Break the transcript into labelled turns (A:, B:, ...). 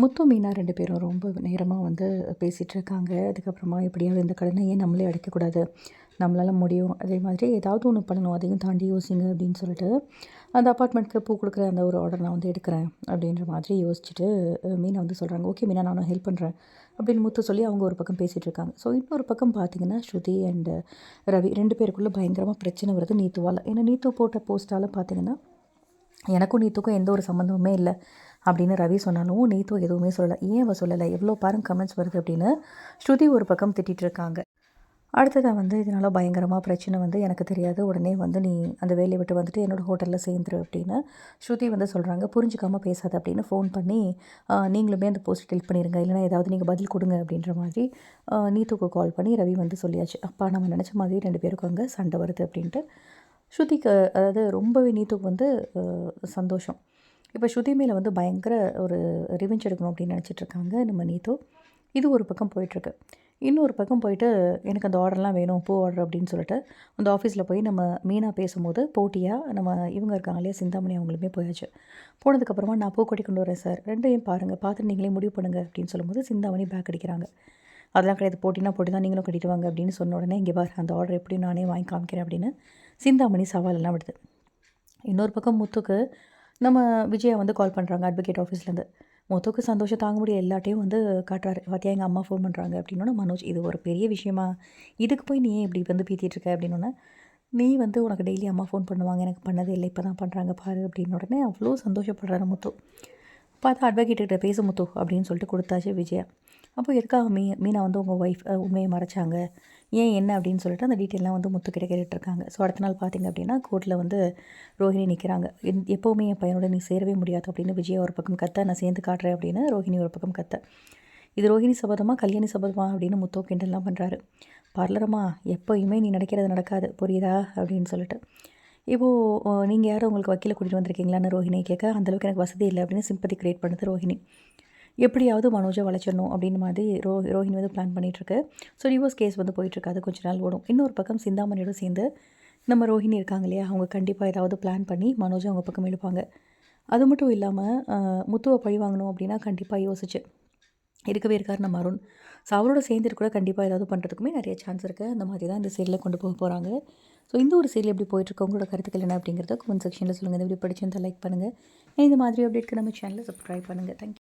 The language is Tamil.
A: முத்து மீனா ரெண்டு பேரும் ரொம்ப நேரமாக வந்து பேசிகிட்டு இருக்காங்க அதுக்கப்புறமா எப்படியாவது இந்த கடனை ஏன் நம்மளே அடைக்கக்கூடாது? நம்மளால் முடியும். அதே மாதிரி ஏதாவது ஒன்று பண்ணணும். அதையும் தாண்டி யோசிங்க அப்படின்னு சொல்லிட்டு அந்த அப்பார்ட்மெண்ட்க்கு பூ கொடுக்குற அந்த ஒரு ஆர்டர் நான் வந்து எடுக்கிறேன் அப்படின்ற மாதிரி யோசிச்சுட்டு மீனை மீனா வந்து சொல்கிறாங்க ஓகே மீனா நானும் ஹெல்ப் பண்ணுறேன் அப்படின்னு முத்து சொல்லி அவங்க ஒரு பக்கம் பேசிகிட்டு இருக்காங்க ஸோ இன்னொரு பக்கம் பார்த்தீங்கன்னா ஸ்ருதி அண்ட் ரவி ரெண்டு பேருக்குள்ளே பயங்கரமாக பிரச்சனை வருது நீத்துவால். ஏன்னா நீத்து போட்ட போஸ்ட்டால் பார்த்தீங்கன்னா எனக்கும் நீத்துக்கும் எந்த ஒரு சம்மந்தமுமே இல்லை அப்படின்னு ரவி சொன்னாலும் நீத்து எதுவுமே சொல்லலை. ஏன் அவள் சொல்லலை? எவ்வளோ பாருங்க கமெண்ட்ஸ் வருது அப்படின்னு ஸ்ருதி ஒரு பக்கம் திட்டிகிட்டு இருக்காங்க அடுத்ததாக வந்து இதனால் பயங்கரமாக பிரச்சனை வந்து எனக்கு தெரியாது. உடனே வந்து நீ அந்த வேலையை விட்டு வந்துட்டு என்னோட ஹோட்டலில் சேர்ந்துரு அப்படின்னு ஸ்ருதி வந்து சொல்கிறாங்க புரிஞ்சுக்காமல் பேசாத அப்படின்னு ஃபோன் பண்ணி நீங்களுமே அந்த போஸ்ட் ஹெல்ப் பண்ணிடுங்க இல்லைனா ஏதாவது நீங்கள் பதில் கொடுங்க அப்படின்ற மாதிரி நீத்துக்கு கால் பண்ணி ரவி வந்து சொல்லியாச்சு. அப்பா நம்ம நினச்ச மாதிரி ரெண்டு பேருக்கும் அங்கே சண்டை வருது அப்படின்ட்டு ஸ்ருதிக்கு அதாவது ரொம்பவே நீத்துக்கு வந்து சந்தோஷம். இப்போ ஸ்ருதி மேலே வந்து பயங்கர ஒரு ரிவெஞ்ச் எடுக்கணும் அப்படின்னு நினச்சிட்டு இருக்காங்க நம்ம நீத்து. இது ஒரு பக்கம் போயிட்டுருக்கு. இன்னொரு பக்கம் போயிட்டு எனக்கு அந்த ஆர்டர்லாம் வேணும் பூ ஆர்டர் அப்படின்னு சொல்லிட்டு அந்த ஆஃபீஸில் போய் நம்ம மீனாக பேசும்போது போட்டியாக நம்ம இவங்க இருக்காங்க இல்லையா சிந்தாமணி அவங்களுமே போயாச்சு. போனதுக்கப்புறமா நான் பூ கொட்டி கொண்டு வரேன் சார் ரெண்டையும் பாருங்கள் பார்த்து நீங்களே முடிவு பண்ணுங்க அப்படின்னு சொல்லும்போது சிந்தாமணி பேக் அடிக்கிறாங்க. அதெல்லாம் கிடையாது. போட்டினா போட்டி தான் நீங்களும் கட்டிட்டு வாங்க அப்படின்னு சொன்ன உடனே இங்கே பாரு அந்த ஆர்டர் எப்படி நானே வாங்கி காமிக்கிறேன் அப்படின்னு சிந்தாமணி சவாலெல்லாம் விடுது. இன்னொரு பக்கம் முத்துக்கு நம்ம விஜயா வந்து கால் பண்ணுறாங்க அட்வொகேட் ஆஃபீஸ்லேருந்து முத்துக்கு சந்தோஷம் தாங்க முடியாது எல்லாட்டையும் வந்து காட்டுறாரு. பார்த்தியா எங்கள் அம்மா ஃபோன் பண்ணுறாங்க அப்படின்னோட மனோஜ் இது ஒரு பெரிய விஷயமா? இதுக்கு போய் நீ ஏன் இப்படி வந்து பீத்திட்டு இருக்க? அப்படின்னோடனே நீ வந்து உனக்கு டெய்லி அம்மா ஃபோன் பண்ணுவாங்க. எனக்கு பண்ணதே இல்லை. இப்போ தான் பண்ணுறாங்க பாரு. அப்படின்னு உடனே அவ்வளோ சந்தோஷப்படுறாரு முத்து. பார்த்தா அட்வொகேட்டுக்கிட்ட பேசு பேச முத்து அப்படின்னு சொல்லிட்டு கொடுத்தாச்சு விஜயா. அப்போ எதுக்காக மீ மீனா வந்து உங்கள் ஒய்ஃப் உண்மையை மறைச்சாங்க? ஏன் என்ன அப்படின்னு சொல்லிட்டு அந்த டீட்டெயிலாம் வந்து முத்து கிட்ட இருக்காங்க ஸோ அடுத்த நாள் பார்த்தீங்க அப்படின்னா கோர்ட்டில் வந்து ரோஹிணி நிற்கிறாங்க எப்போவுமே என் பையனோட நீ சேரவே முடியாது அப்படின்னு விஜயா ஒரு பக்கம் கத்த நான் சேர்ந்து காட்டுறேன் அப்படின்னு ரோஹிணி ஒரு பக்கம் கத்த. இது ரோஹிணி சபதமா கல்யாணி சபதமா அப்படின்னு முத்தோ கிண்டல்லாம் பண்ணுறாரு பார்லரமா எப்போயுமே நீ நடக்கிறது நடக்காது. புரியுதா? அப்படின்னு சொல்லிட்டு. இப்போது நீங்கள் யாரும் உங்களுக்கு வக்கீலை கூட்டிகிட்டு வந்திருக்கீங்களான்னு ரோஹிணி கேட்க அந்தளவுக்கு எனக்கு வசதி இல்லை அப்படின்னு சிம்பத்தி கிரியேட் பண்ணுது ரோஹிணி. எப்படியாவது மனோஜை வளைச்சிடணும் அப்படின்னு மாதிரி ரோ ரோஹிணி வந்து பிளான் பண்ணிகிட்ருக்கு ஸோ டிவோர்ஸ் கேஸ் வந்து போயிட்டுருக்கு அது கொஞ்ச நாள் ஓடும். இன்னொரு பக்கம் சிந்தாமணியோட சேர்ந்து நம்ம ரோஹிணி இருக்காங்க இல்லையா? அவங்க கண்டிப்பாக ஏதாவது பிளான் பண்ணி மனோஜை அவங்க பக்கம் இழுப்பாங்க. அது மட்டும் இல்லாமல் முத்துவை பழி வாங்கணும் அப்படின்னா கண்டிப்பாக யோசிச்சு. இருக்கவே இருக்கார் நம்ம அருண். ஸோ அவரோட சேர்ந்துட்டு கூட கண்டிப்பாக ஏதாவது பண்ணுறதுக்குமே நிறைய சான்ஸ் இருக்குது அந்த மாதிரி தான் இந்த சீரியலில் கொண்டு போக போகிறாங்க ஸோ இந்த ஒரு சீரியல் எப்படி போயிட்டுருக்கு? உங்களோட கருத்துக்கள் என்ன அப்படிங்கிறத கமெண்ட் செக்ஷனில் சொல்லுங்கள் இந்த வீடியோ பிடிச்சிருந்தால் லைக் பண்ணுங்கள் இந்த மாதிரி அப்டேட்க்கு நம்ம சேனலில் சப்ஸ்கிரைப் பண்ணுங்கள் தேங்க்யூ